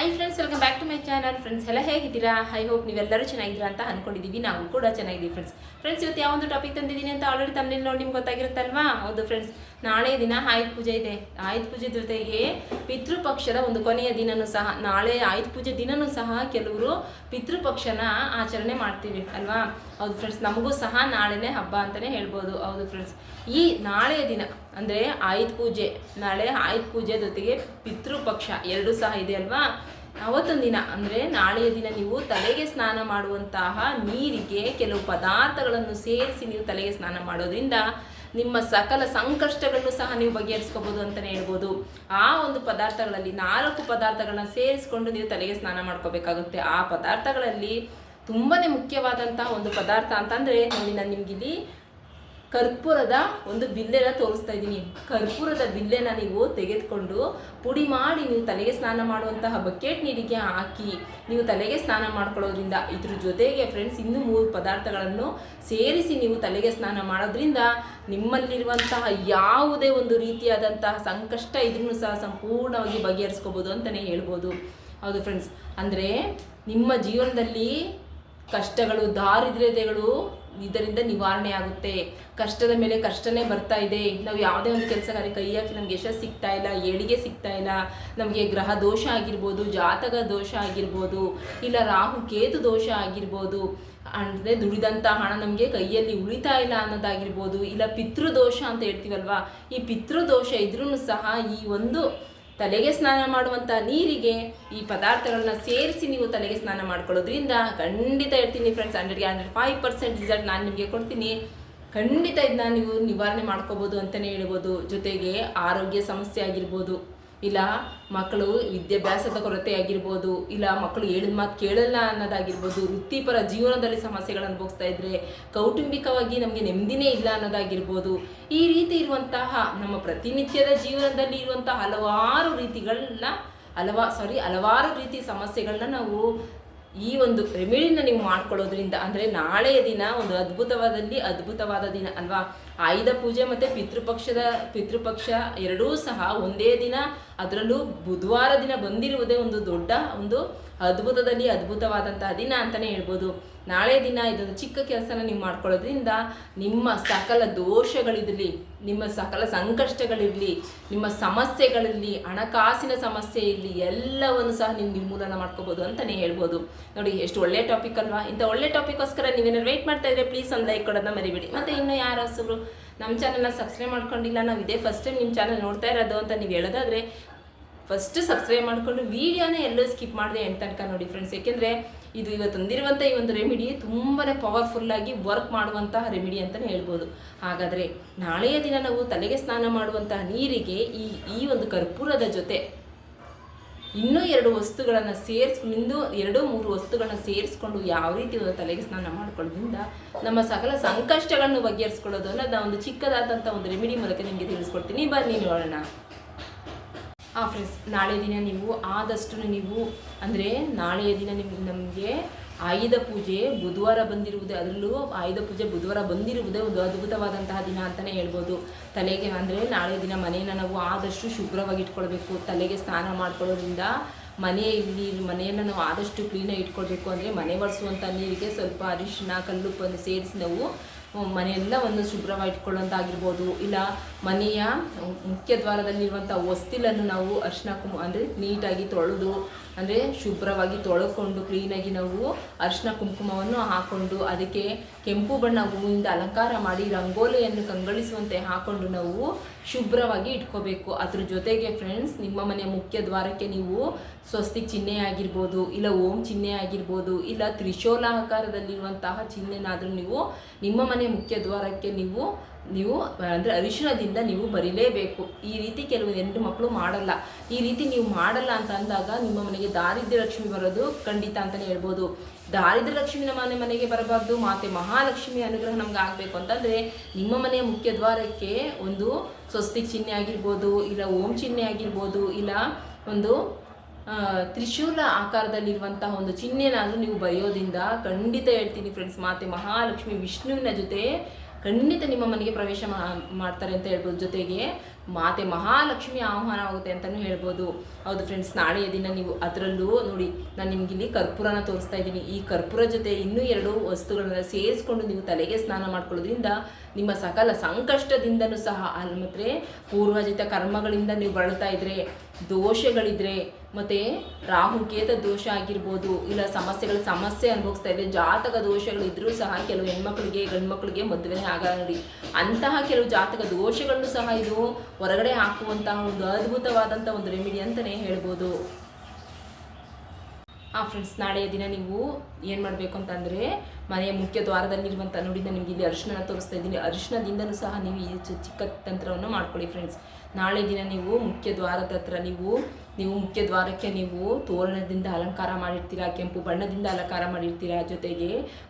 Hi friends welcome back to my channel friends ಎಲ್ಲ ಹೇಗಿದ್ದೀರಾ? I hope ನೀವೆಲ್ಲರೂ ಚೆನ್ನಾಗಿದ್ದೀರಾ ಅಂತ ಅಂದ್ಕೊಂಡಿದ್ದೀವಿ ನಾವು ಕೂಡ ಚೆನ್ನಾಗಿದ್ದೀವಿ ಫ್ರೆಂಡ್ಸ್ ಫ್ರೆಂಡ್ಸ್ ಇವತ್ತು ಯಾವೊಂದು ಟಾಪಿಕ್ ತಂದಿದ್ದೀನಿ ಅಂತ ಆಲ್ರೆಡಿ ತಮ್ಮಲ್ಲಿ ನೋಡಿ ನಿಮ್ಗೆ ಗೊತ್ತಾಗಿರುತ್ತಲ್ವಾ? ಹೌದು ಫ್ರೆಂಡ್ಸ್ ನಾಳೆ ದಿನ ಆಯುಧ ಪೂಜೆ ಇದೆ. ಆಯುಧ ಪೂಜೆ ಜೊತೆಗೆ ಪಿತೃಪಕ್ಷದ ಒಂದು ಕೊನೆಯ ದಿನನೂ ಸಹ, ನಾಳೆ ಆಯುಧ ಪೂಜೆ ದಿನನೂ ಸಹ ಕೆಲವರು ಪಿತೃಪಕ್ಷನ ಆಚರಣೆ ಮಾಡ್ತೀವಿ, ಅಲ್ವಾ? ಹೌದು ಫ್ರೆಂಡ್ಸ್ ನಮಗೂ ಸಹ ನಾಳೆನೇ ಹಬ್ಬ ಅಂತಲೇ ಹೇಳ್ಬೋದು. ಹೌದು ಫ್ರೆಂಡ್ಸ್ ಈ ನಾಳೆಯ ದಿನ ಅಂದರೆ ಆಯುಧ ಪೂಜೆ, ನಾಳೆ ಆಯುಧ ಪೂಜೆ ಜೊತೆಗೆ ಪಿತೃಪಕ್ಷ ಎರಡೂ ಸಹ ಇದೆ ಅಲ್ವಾ? ಅವತ್ತೊಂದು ದಿನ ಅಂದರೆ ನಾಳೆಯ ದಿನ ನೀವು ತಲೆಗೆ ಸ್ನಾನ ಮಾಡುವಂತಹ ನೀರಿಗೆ ಕೆಲವು ಪದಾರ್ಥಗಳನ್ನು ಸೇರಿಸಿ ನೀವು ತಲೆಗೆ ಸ್ನಾನ ಮಾಡೋದ್ರಿಂದ ನಿಮ್ಮ ಸಕಲ ಸಂಕಷ್ಟಗಳನ್ನು ಸಹ ನೀವು ಬಗೆಹರಿಸ್ಕೋಬೋದು ಅಂತಲೇ ಹೇಳ್ಬೋದು. ಆ ಒಂದು ಪದಾರ್ಥಗಳಲ್ಲಿ ನಾಲ್ಕು ಪದಾರ್ಥಗಳನ್ನ ಸೇರಿಸ್ಕೊಂಡು ನೀವು ತಲೆಗೆ ಸ್ನಾನ ಮಾಡ್ಕೋಬೇಕಾಗುತ್ತೆ. ಆ ಪದಾರ್ಥಗಳಲ್ಲಿ ತುಂಬಾ ಮುಖ್ಯವಾದಂತಹ ಒಂದು ಪದಾರ್ಥ ಅಂತಂದರೆ ನೋಡಿ ನಾನು ನಿಮ್ಗಿಲ್ಲಿ ಕರ್ಪೂರದ ಒಂದು ಬಿಲ್ಲೆನ ತೋರಿಸ್ತಾ ಇದ್ದೀನಿ. ಕರ್ಪೂರದ ಬಿಲ್ಲೆನ ನೀವು ತೆಗೆದುಕೊಂಡು ಪುಡಿ ಮಾಡಿ ನೀವು ತಲೆಗೆ ಸ್ನಾನ ಮಾಡುವಂತಹ ಬಕೆಟ್ ನೀರಿಗೆ ಹಾಕಿ ನೀವು ತಲೆಗೆ ಸ್ನಾನ ಮಾಡ್ಕೊಳ್ಳೋದ್ರಿಂದ ಇದ್ರ ಜೊತೆಗೆ ಫ್ರೆಂಡ್ಸ್ ಇನ್ನೂ ಮೂರು ಪದಾರ್ಥಗಳನ್ನು ಸೇರಿಸಿ ನೀವು ತಲೆಗೆ ಸ್ನಾನ ಮಾಡೋದ್ರಿಂದ ನಿಮ್ಮಲ್ಲಿರುವಂತಹ ಯಾವುದೇ ಒಂದು ರೀತಿಯಾದಂತಹ ಸಂಕಷ್ಟ ಇದ್ರೂ ಸಹ ಸಂಪೂರ್ಣವಾಗಿ ಬಗೆಹರಿಸ್ಕೋಬೋದು ಅಂತಲೇ ಹೇಳ್ಬೋದು. ಹೌದು ಫ್ರೆಂಡ್ಸ್ ಅಂದರೆ ನಿಮ್ಮ ಜೀವನದಲ್ಲಿ ಕಷ್ಟಗಳು, ದಾರಿದ್ರ್ಯತೆಗಳು ಇದರಿಂದ ನಿವಾರಣೆ ಆಗುತ್ತೆ. ಕಷ್ಟದ ಮೇಲೆ ಕಷ್ಟನೇ ಬರ್ತಾ ಇದೆ. ನಾವು ಯಾವುದೇ ಒಂದು ಕೆಲಸ ಕಾರ್ಯ ಕೈ ಹಾಕಿ ನಮ್ಗೆ ಯಶಸ್ಸು ಸಿಗ್ತಾ ಇಲ್ಲ, ಏಳಿಗೆ ಸಿಗ್ತಾ ಇಲ್ಲ, ನಮಗೆ ಗ್ರಹ ದೋಷ ಆಗಿರ್ಬೋದು, ಜಾತಕ ದೋಷ ಆಗಿರ್ಬೋದು, ಇಲ್ಲ ರಾಹು ಕೇತು ದೋಷ ಆಗಿರ್ಬೋದು, ಅಂದರೆ ದುಡಿದಂಥ ಹಣ ನಮಗೆ ಕೈಯಲ್ಲಿ ಉಳಿತಾ ಇಲ್ಲ ಅನ್ನೋದಾಗಿರ್ಬೋದು, ಇಲ್ಲ ಪಿತೃದೋಷ ಅಂತ ಹೇಳ್ತೀವಲ್ವಾ? ಈ ಪಿತೃದೋಷ ಇದ್ರೂ ಸಹ ಈ ಒಂದು ತಲೆಗೆ ಸ್ನಾನ ಮಾಡುವಂಥ ನೀರಿಗೆ ಈ ಪದಾರ್ಥಗಳನ್ನ ಸೇರಿಸಿ ನೀವು ತಲೆಗೆ ಸ್ನಾನ ಮಾಡ್ಕೊಳ್ಳೋದ್ರಿಂದ ಖಂಡಿತ ಹೇಳ್ತೀನಿ ಫ್ರೆಂಡ್ಸ್ ಹಂಡ್ರೆಡ್ಗೆ ಹಂಡ್ರೆಡ್ ಫೈವ್ ಪರ್ಸೆಂಟ್ ರಿಸಲ್ಟ್ ನಾನು ನಿಮಗೆ ಕೊಡ್ತೀನಿ. ಖಂಡಿತ ಇದನ್ನ ನೀವು ನಿವಾರಣೆ ಮಾಡ್ಕೋಬೋದು ಅಂತಲೇ ಹೇಳ್ಬೋದು. ಜೊತೆಗೆ ಆರೋಗ್ಯ ಸಮಸ್ಯೆ ಆಗಿರ್ಬೋದು. ಇಲ್ಲ, ಮಕ್ಕಳು ವಿದ್ಯಾಭ್ಯಾಸದ ಕೊರತೆ ಆಗಿರ್ಬೋದು, ಇಲ್ಲ ಮಕ್ಕಳು ಹೇಳಿದ ಮಾತು ಕೇಳಲ್ಲ ಅನ್ನೋದಾಗಿರ್ಬೋದು, ವೃತ್ತಿಪರ ಜೀವನದಲ್ಲಿ ಸಮಸ್ಯೆಗಳನ್ನು ಅನುಭವಿಸ್ತಾ ಇದ್ರೆ ಕೌಟುಂಬಿಕವಾಗಿ ನಮಗೆ ನೆಮ್ಮದಿನೇ ಇಲ್ಲ ಅನ್ನೋದಾಗಿರ್ಬೋದು, ಈ ರೀತಿ ಇರುವಂತಹ ನಮ್ಮ ಪ್ರತಿನಿತ್ಯದ ಜೀವನದಲ್ಲಿ ಇರುವಂತಹ ಹಲವಾರು ರೀತಿಗಳನ್ನ, ಹಲವಾ ಸಾರಿ ಹಲವಾರು ರೀತಿ ಸಮಸ್ಯೆಗಳನ್ನ ನಾವು ಈ ಒಂದು ರೆಮಿಡಿನ ನೀವು ಮಾಡ್ಕೊಳ್ಳೋದ್ರಿಂದ, ಅಂದರೆ ನಾಳೆಯ ದಿನ ಒಂದು ಅದ್ಭುತವಾದಲ್ಲಿ ಅದ್ಭುತವಾದ ದಿನ ಅಲ್ವಾ? ಆಯುಧ ಪೂಜೆ ಮತ್ತು ಪಿತೃಪಕ್ಷದ, ಪಿತೃಪಕ್ಷ ಎರಡೂ ಸಹ ಒಂದೇ ದಿನ, ಅದರಲ್ಲೂ ಬುಧವಾರ ದಿನ ಬಂದಿರುವುದೇ ಒಂದು ದೊಡ್ಡ ಒಂದು ಅದ್ಭುತದಲ್ಲಿ ಅದ್ಭುತವಾದಂತಹ ದಿನ ಅಂತಲೇ ಹೇಳ್ಬೋದು. ನಾಳೆ ದಿನ ಇದೊಂದು ಚಿಕ್ಕ ಕೆಲಸನ ನೀವು ಮಾಡ್ಕೊಳ್ಳೋದ್ರಿಂದ ನಿಮ್ಮ ಸಕಲ ದೋಷಗಳಿರಲಿ, ನಿಮ್ಮ ಸಕಲ ಸಂಕಷ್ಟಗಳಿರಲಿ, ನಿಮ್ಮ ಸಮಸ್ಯೆಗಳಿರಲಿ, ಹಣಕಾಸಿನ ಸಮಸ್ಯೆ ಇರಲಿ, ಎಲ್ಲವನ್ನು ಸಹ ನೀವು ನಿರ್ಮೂಲನ ಮಾಡ್ಕೋಬೋದು ಅಂತಲೇ ಹೇಳ್ಬೋದು. ನೋಡಿ, ಎಷ್ಟು ಒಳ್ಳೆ ಟಾಪಿಕ್ ಅಲ್ವಾ? ಇಂಥ ಒಳ್ಳೆ ಟಾಪಿಕ್ಗೋಸ್ಕರ ನೀವೇನಾದ್ರು ವೆಯ್ಟ್ ಮಾಡ್ತಾ ಇದ್ರೆ ಪ್ಲೀಸ್ ಒಂದು ಲೈಕ್ ಕೊಡೋದನ್ನ ಮರಿಬೇಡಿ. ಮತ್ತು ಇನ್ನು ಯಾರು ನಮ್ಮ ಚಾನಲ್ನ ಸಬ್ಸ್ಕ್ರೈಬ್ ಮಾಡ್ಕೊಂಡಿಲ್ಲ, ನಾವು ಇದೇ ಫಸ್ಟ್ ಟೈಮ್ ನಿಮ್ಮ ಚಾನಲ್ ನೋಡ್ತಾ ಇರೋದು ಅಂತ ನೀವು ಹೇಳೋದಾದ್ರೆ ಫಸ್ಟ್ ಸಬ್ಸ್ಕ್ರೈಬ್ ಮಾಡಿಕೊಂಡು ವೀಡಿಯೋನ ಎಲ್ಲೂ ಸ್ಕಿಪ್ ಮಾಡಿದೆ ಎಂಡ್ ತನಕ ನೋಡಿ ಫ್ರೆಂಡ್ಸ್ ಯಾಕೆಂದರೆ ಇದು ಇವತ್ತು ತಂದಿರುವಂಥ ಈ ಒಂದು ರೆಮಿಡಿ ತುಂಬಾ ಪವರ್ಫುಲ್ಲಾಗಿ ವರ್ಕ್ ಮಾಡುವಂತಹ ರೆಮಿಡಿ ಅಂತಲೇ ಹೇಳ್ಬೋದು. ಹಾಗಾದರೆ ನಾಳೆಯ ದಿನ ನಾವು ತಲೆಗೆ ಸ್ನಾನ ಮಾಡುವಂತಹ ನೀರಿಗೆ ಈ ಈ ಒಂದು ಕರ್ಪೂರದ ಜೊತೆ ಇನ್ನೂ ಎರಡು ವಸ್ತುಗಳನ್ನು ಸೇರಿಸ್ಕೊಂಡು ಎರಡು, ಮೂರು ವಸ್ತುಗಳನ್ನ ಸೇರಿಸ್ಕೊಂಡು ಯಾವ ರೀತಿ ಒಂದು ತಲೆಗೆ ಸ್ನಾನ ಮಾಡ್ಕೊಳ್ಳೋದ್ರಿಂದ ನಮ್ಮ ಸಕಲ ಸಂಕಷ್ಟಗಳನ್ನು ಬಗೆಹರಿಸ್ಕೊಳ್ಳೋದು ಅನ್ನೋದು ಒಂದು ಚಿಕ್ಕದಾದಂಥ ಒಂದು ರೆಮಿಡಿ ಮೂಲಕ ನಿಮಗೆ ತಿಳಿಸ್ಕೊಡ್ತೀನಿ. ಬನ್ನಿ ನೋಡೋಣ. ಫ್ರೆಂಡ್ಸ್ ನಾಳೆ ದಿನ ನೀವು ಆದಷ್ಟು ನೀವು, ಅಂದರೆ ನಾಳೆಯ ದಿನ ನಿಮ್ಗೆ ನಮಗೆ ಆಯುಧ ಪೂಜೆ ಬುಧವಾರ ಬಂದಿರುವುದೇ, ಅದರಲ್ಲೂ ಆಯುಧ ಪೂಜೆ ಬುಧವಾರ ಬಂದಿರುವುದೇ ಒಂದು ಅದ್ಭುತವಾದಂತಹ ದಿನ ಅಂತಲೇ ಹೇಳ್ಬೋದು. ತಲೆಗೆ ಅಂದರೆ ನಾಳೆ ದಿನ ಮನೆಯನ್ನು ನಾವು ಆದಷ್ಟು ಶುಭ್ರವಾಗಿ ಇಟ್ಕೊಳ್ಬೇಕು. ತಲೆಗೆ ಸ್ನಾನ ಮಾಡ್ಕೊಳ್ಳೋದ್ರಿಂದ ಮನೆಯಲ್ಲಿ ಮನೆಯನ್ನು ನಾವು ಆದಷ್ಟು ಕ್ಲೀನಾಗಿ ಇಟ್ಕೊಳ್ಬೇಕು. ಅಂದರೆ ಮನೆ ಒರೆಸುವಂಥ ನೀರಿಗೆ ಸ್ವಲ್ಪ ಅರಿಶಿನ, ಕಲ್ಲುಪ್ಪನ್ನು ಸೇರಿಸಿ ನಾವು ಮನೆಯೆಲ್ಲವನ್ನು ಶುಭ್ರವಾಗಿ ಆಗಿರ್ಬೋದು ಇಲ್ಲ, ಮನೆಯ ಮುಖ್ಯ ದ್ವಾರದಲ್ಲಿರುವಂಥ ಹೊಸ್ತಿಲನ್ನು ನಾವು ಅರಿಶಿನ ಕುಂಕುಮ ಅಂದರೆ ನೀಟಾಗಿ ತೊಳೆದು, ಅಂದರೆ ಶುಭ್ರವಾಗಿ ತೊಳ್ಕೊಂಡು ಕ್ಲೀನಾಗಿ ನಾವು ಅರಿಶಿನ ಕುಂಕುಮವನ್ನು ಹಾಕ್ಕೊಂಡು ಅದಕ್ಕೆ ಕೆಂಪು ಬಣ್ಣ ಹೂವಿಂದ ಅಲಂಕಾರ ಮಾಡಿ, ರಂಗೋಲಿಯನ್ನು ಕಂಗೊಳಿಸುವಂತೆ ಹಾಕ್ಕೊಂಡು ನಾವು ಶುಭ್ರವಾಗಿ ಇಟ್ಕೋಬೇಕು. ಅದ್ರ ಜೊತೆಗೆ ಫ್ರೆಂಡ್ಸ್ ನಿಮ್ಮ ಮನೆಯ ಮುಖ್ಯ ದ್ವಾರಕ್ಕೆ ನೀವು ಸ್ವಸ್ತಿಕ್ ಚಿಹ್ನೆ ಆಗಿರ್ಬೋದು, ಇಲ್ಲ ಓಂ ಚಿಹ್ನೆ ಆಗಿರ್ಬೋದು, ಇಲ್ಲ ತ್ರಿಶೂಲ ಆಕಾರದಲ್ಲಿರುವಂತಹ ಚಿಹ್ನೆನಾದರೂ ನೀವು ನಿಮ್ಮ ಮನೆಯ ಮುಖ್ಯ ದ್ವಾರಕ್ಕೆ ನೀವು ನೀವು, ಅಂದರೆ ಅರಿಶಿಣದಿಂದ ನೀವು ಬರೀಲೇಬೇಕು. ಈ ರೀತಿ ಕೆಲವು ಎಂಟು ಮಕ್ಕಳು ಮಾಡಲ್ಲ. ಈ ರೀತಿ ನೀವು ಮಾಡಲ್ಲ ಅಂತ ಅಂದಾಗ ನಿಮ್ಮ ಮನೆಗೆ ದಾರಿದ್ರ್ಯ ಲಕ್ಷ್ಮಿ ಬರೋದು ಖಂಡಿತ ಅಂತಲೇ ಹೇಳ್ಬೋದು. ದಾರಿದ್ರ್ಯ ಲಕ್ಷ್ಮಿ ಮನೆ ಮನೆಗೆ ಬರಬಾರ್ದು, ಮಾತೆ ಮಹಾಲಕ್ಷ್ಮಿ ಅನುಗ್ರಹ ನಮ್ಗೆ ಆಗಬೇಕು ಅಂತಂದರೆ ನಿಮ್ಮ ಮನೆಯ ಮುಖ್ಯ ದ್ವಾರಕ್ಕೆ ಒಂದು ಸ್ವಸ್ತಿ ಚಿಹ್ನೆ ಆಗಿರ್ಬೋದು, ಇಲ್ಲ ಓಂ ಚಿಹ್ನೆ ಆಗಿರ್ಬೋದು, ಇಲ್ಲ ಒಂದು ತ್ರಿಶೂಲ ಆಕಾರದಲ್ಲಿರುವಂತಹ ಒಂದು ಚಿಹ್ನೆನಾದರೂ ನೀವು ಬರೆಯೋದ್ರಿಂದ ಖಂಡಿತ ಹೇಳ್ತೀನಿ ಫ್ರೆಂಡ್ಸ್ ಮಾತೆ ಮಹಾಲಕ್ಷ್ಮಿ ವಿಷ್ಣುವಿನ ಜೊತೆ ಖಂಡಿತ ನಿಮ್ಮ ಮನೆಗೆ ಪ್ರವೇಶ ಮಾಡ್ತಾರೆ ಅಂತ ಹೇಳ್ಬೋದು. ಜೊತೆಗೆ ಮಾತೆ ಮಹಾಲಕ್ಷ್ಮಿ ಆಹ್ವಾನ ಆಗುತ್ತೆ ಅಂತಲೂ ಹೇಳ್ಬೋದು. ಹೌದು ಫ್ರೆಂಡ್ಸ್ ನಾಳೆಯ ದಿನ ನೀವು ಅದರಲ್ಲೂ ನೋಡಿ, ನಾನು ನಿಮ್ಗೆ ಇಲ್ಲಿ ಕರ್ಪೂರನ ತೋರಿಸ್ತಾ ಇದ್ದೀನಿ. ಈ ಕರ್ಪೂರ ಜೊತೆ ಇನ್ನೂ ಎರಡು ವಸ್ತುಗಳನ್ನು ಸೇರಿಸ್ಕೊಂಡು ನೀವು ತಲೆಗೆ ಸ್ನಾನ ಮಾಡ್ಕೊಳ್ಳೋದ್ರಿಂದ ನಿಮ್ಮ ಸಕಲ ಸಂಕಷ್ಟದಿಂದನೂ ಸಹ ಅಲ್ಲಿ ಮಾತ್ರ ಪೂರ್ವಜಿತ ಕರ್ಮಗಳಿಂದ ನೀವು ಬಳಲ್ತಾ ಇದ್ರೆ ದೋಷಗಳಿದ್ರೆ, ಮತ್ತೆ ರಾಹುಕೇತ ದೋಷ ಆಗಿರ್ಬೋದು, ಇಲ್ಲ ಸಮಸ್ಯೆಗಳ ಸಮಸ್ಯೆ ಅನುಭವಿಸ್ತಾ ಇದೆ ಜಾತಕ ದೋಷಗಳಿದ್ರೂ ಸಹ ಕೆಲವು ಹೆಣ್ಮಕ್ಳಿಗೆ, ಗಂಡ್ಮಕ್ಳಿಗೆ ಮದುವೆ ಆಗಲ್ಲ ಅಂತಹ ಕೆಲವು ಜಾತಕ ದೋಷಗಳನ್ನು ಸಹ ಇದು ಹೊರಗಡೆ ಹಾಕುವಂತಹ ಒಂದು ಅದ್ಭುತವಾದಂಥ ಒಂದು ರೆಮಿಡಿ ಅಂತಲೇ ಹೇಳ್ಬೋದು. ಆ ಫ್ರೆಂಡ್ಸ್ ನಾಳೆಯ ದಿನ ನೀವು ಏನು ಮಾಡಬೇಕು ಅಂತಂದರೆ ಮನೆಯ ಮುಖ್ಯ ದ್ವಾರದಲ್ಲಿರುವಂಥ ನೋಡಿ ನಾನು ನಿಮಗೆ ಇಲ್ಲಿ ಅರಿಶಿನ ತೋರಿಸ್ತಾ ಇದ್ದೀನಿ. ಅರಿಶಿನದಿಂದನೂ ಸಹ ನೀವು ಈ ಚಿಕ್ಕ ತಂತ್ರವನ್ನು ಮಾಡ್ಕೊಳ್ಳಿ ಫ್ರೆಂಡ್ಸ್ ನಾಳೆ ದಿನ ನೀವು ಮುಖ್ಯ ದ್ವಾರದ ಹತ್ರ ನೀವು ನೀವು ಮುಖ್ಯ ದ್ವಾರಕ್ಕೆ ನೀವು ತೋರಣದಿಂದ ಅಲಂಕಾರ ಮಾಡಿರ್ತೀರಾ, ಕೆಂಪು ಬಣ್ಣದಿಂದ ಅಲಂಕಾರ ಮಾಡಿರ್ತೀರಾ ಜೊತೆಗೆ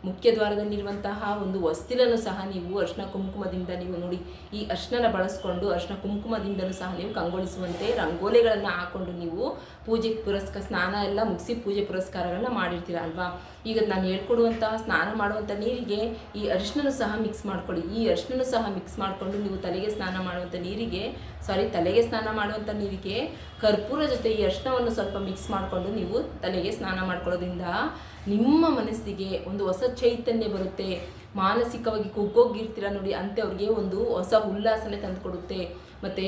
ಮುಖ್ಯ ದ್ವಾರದಲ್ಲಿರುವಂತಹ ಒಂದು ವಸ್ತಿಲನ್ನು ಸಹ ನೀವು ಅರ್ಶನ ಕುಂಕುಮದಿಂದ ನೀವು ನೋಡಿ, ಈ ಅರ್ಶನ ಬಳಸ್ಕೊಂಡು ಅರ್ಶನ ಕುಂಕುಮದಿಂದಲೂ ಸಹ ನೀವು ಕಂಗೊಳಿಸುವಂತೆ ರಂಗೋಲಿಗಳನ್ನು ಹಾಕೊಂಡು ನೀವು ಪೂಜೆ ಪುರಸ್ಕಾರ ಸ್ನಾನ ಎಲ್ಲ ಮುಗಿಸಿ ಪೂಜೆ ಪುರಸ್ಕಾರಗಳನ್ನ ಮಾಡಿರ್ತೀರ ಅಲ್ವಾ? ಈಗ ನಾನು ಹೇಳ್ಕೊಡುವಂತಹ ಸ್ನಾನ ಮಾಡುವಂಥ ನೀರಿಗೆ ಈ ಅರಿಶಿನ ಸಹ ಮಿಕ್ಸ್ ಮಾಡ್ಕೊಳ್ಳಿ. ಈ ಅರಿಶಿನ ಸಹ ಮಿಕ್ಸ್ ಮಾಡಿಕೊಂಡು ನೀವು ತಲೆಗೆ ಸ್ನಾನ ಮಾಡುವಂಥ ನೀರಿಗೆ ಸಾರಿ ತಲೆಗೆ ಸ್ನಾನ ಮಾಡುವಂಥ ನೀರಿಗೆ, ಕರ್ಪೂರ ಜೊತೆ ಈ ಅರಿಶಿನವನ್ನು ಸ್ವಲ್ಪ ಮಿಕ್ಸ್ ಮಾಡಿಕೊಂಡು ನೀವು ತಲೆಗೆ ಸ್ನಾನ ಮಾಡ್ಕೊಳ್ಳೋದ್ರಿಂದ ನಿಮ್ಮ ಮನಸ್ಸಿಗೆ ಒಂದು ಹೊಸ ಚೈತನ್ಯ ಬರುತ್ತೆ. ಮಾನಸಿಕವಾಗಿ ಕುಗ್ಗೋಗಿರ್ತೀರ ನೋಡಿ, ಅಂತೆ ಅವ್ರಿಗೆ ಒಂದು ಹೊಸ ಉಲ್ಲಾಸನೆ ತಂದುಕೊಡುತ್ತೆ ಮತ್ತು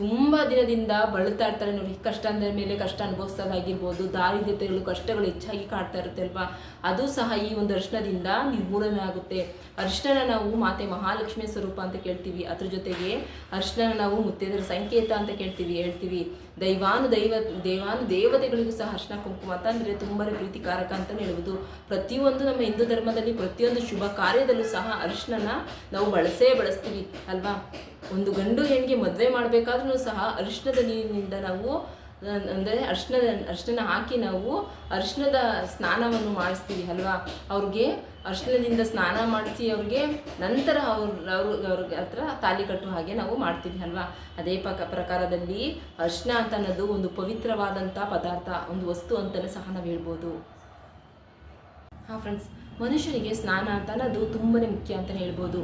ತುಂಬ ದಿನದಿಂದ ಬಳಲ್ತಾ ಇರ್ತಾರೆ ನೋಡಿ. ಕಷ್ಟ ಅಂದರೆ ಮೇಲೆ ಕಷ್ಟ ಅನುಭವಿಸೋದಾಗಿರ್ಬೋದು ದಾರಿದ್ರ್ಯತೆಗಳು, ಕಷ್ಟಗಳು ಹೆಚ್ಚಾಗಿ ಕಾಡ್ತಾ ಇರುತ್ತೆ ಅಲ್ವಾ? ಅದು ಸಹ ಈ ಒಂದು ಅರಿಶಿನದಿಂದ ನಿರ್ಮೂಲನೆ ಆಗುತ್ತೆ. ಅರಿಶಿನ ನಾವು ಮಾತೆ ಮಹಾಲಕ್ಷ್ಮಿ ಸ್ವರೂಪ ಅಂತ ಕೇಳ್ತೀವಿ. ಅದ್ರ ಜೊತೆಗೆ ಅರಿಶಿನ ನಾವು ಮುತ್ತೈದರ ಸಂಕೇತ ಅಂತ ಕೇಳ್ತೀವಿ, ಹೇಳ್ತೀವಿ. ದೈವಾನು ದೈವ, ದೇವಾನು ದೇವತೆಗಳಿಗೂ ಸಹ ಅರ್ಶನ ಕುಂಕುಮ ಅಂತ ಅಂದರೆ ತುಂಬಾ ಪ್ರೀತಿಕಾರಕ ಅಂತಲೇ ಹೇಳ್ಬೋದು. ಪ್ರತಿಯೊಂದು ನಮ್ಮ ಹಿಂದೂ ಧರ್ಮದಲ್ಲಿ ಪ್ರತಿಯೊಂದು ಶುಭ ಕಾರ್ಯದಲ್ಲೂ ಸಹ ಅರಿಶಿನ ನಾವು ಬಳಸೇ ಬಳಸ್ತೀವಿ ಅಲ್ವಾ? ಒಂದು ಗಂಡು ಹೆಣ್ಣಿಗೆ ಮದುವೆ ಮಾಡಬೇಕಾದ್ರೂ ಸಹ ಅರಿಶಿಣದ ನೀರಿನಿಂದ ನಾವು ಅಂದರೆ ಅರಿಶಿನ ಅರಿಶಿನ ಹಾಕಿ ನಾವು ಅರಿಶಿಣದ ಸ್ನಾನವನ್ನು ಮಾಡಿಸ್ತೀವಿ, ಅಲ್ವಾ? ಅವ್ರಿಗೆ ಅರಿಶಿಣದಿಂದ ಸ್ನಾನ ಮಾಡಿಸಿ ಅವ್ರಿಗೆ ನಂತರ ಅವ್ರ ಅವ್ರ, ಅವ್ರಿಗೆ ಹತ್ರ ತಾಲಿ ಕಟ್ಟುವ ಹಾಗೆ ನಾವು ಮಾಡ್ತೀವಿ, ಅಲ್ವಾ? ಅದೇ ಪಕ, ಪ್ರಕಾರದಲ್ಲಿ ಅರಿಶಿನ ಅಂತ ಅನ್ನೋದು ಒಂದು ಪವಿತ್ರವಾದಂಥ ಪದಾರ್ಥ, ಒಂದು ವಸ್ತು ಅಂತಲೇ ಸಹ ನಾವು ಹೇಳ್ಬೋದು. ಹಾಂ ಫ್ರೆಂಡ್ಸ್ ಮನುಷ್ಯನಿಗೆ ಸ್ನಾನ ಅಂತ ಅನ್ನೋದು ತುಂಬಾ ಮುಖ್ಯ ಅಂತ ಹೇಳ್ಬೋದು.